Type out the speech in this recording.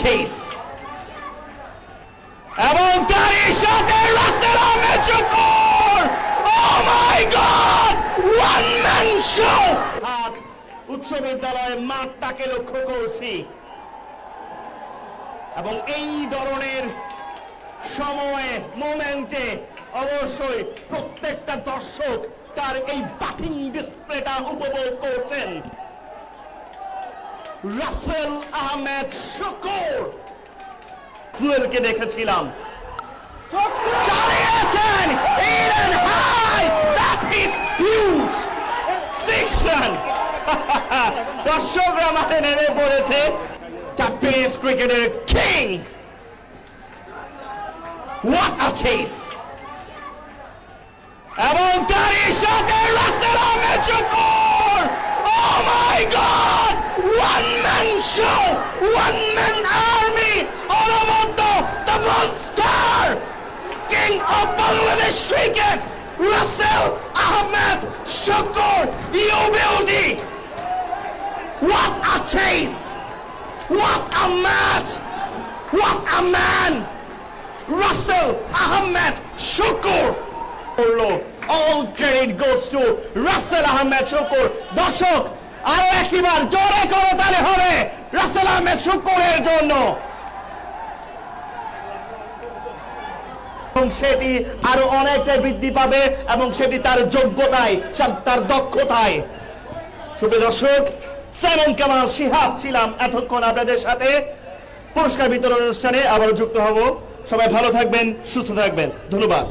Chess এবং তারই সাথে Rasel Ahmed Shukur oh my god one man show আজ উচ্চ বিদ্যালয়ের মাঠটাকে লক্ষ্য করছি। এবং এই ধরনের সময়ে, মোমেন্টে অবশ্যই প্রত্যেকটা দর্শক তার এই ব্যাটিং ডিসপ্লেটা উপভোগ করছেন। রাসেল আহমেদ শুকুর। জুয়েলকে দেখেছিলাম। চালিয়েছেন হাই দ্যাট ইজ হিউজ দর্শকরা মাঠে নেমে পড়েছে ক্রিকেটের কিং হোয়াট আ চেস এবং তারই সাথে Rasel Ahmed Shukur oh my god one man show one man army অনবদ্য the monster king of Bangladesh cricket Rasel Ahmed Shukur you beauty What a chase! What a match! What a man! Russell Ahmed Shukur! All credit goes to Russell Ahmed Shukur. দর্শক আরও একবার জোরে করো তাহলে হবে রাসেল আহমেদ শুকুরের জন্য এবং সেটি আরও অনেকটা বৃদ্ধি পাবে এবং সেটি তার যোগ্যতায় তার দক্ষতায়। সুপ্রিয় দর্শক সেভেন কামাল সিহাব ছিলাম এতক্ষণ আপনাদের সাথে। পুরস্কার বিতরণ অনুষ্ঠানে আবারও যুক্ত হব। সবাই ভালো থাকবেন, সুস্থ থাকবেন। ধন্যবাদ।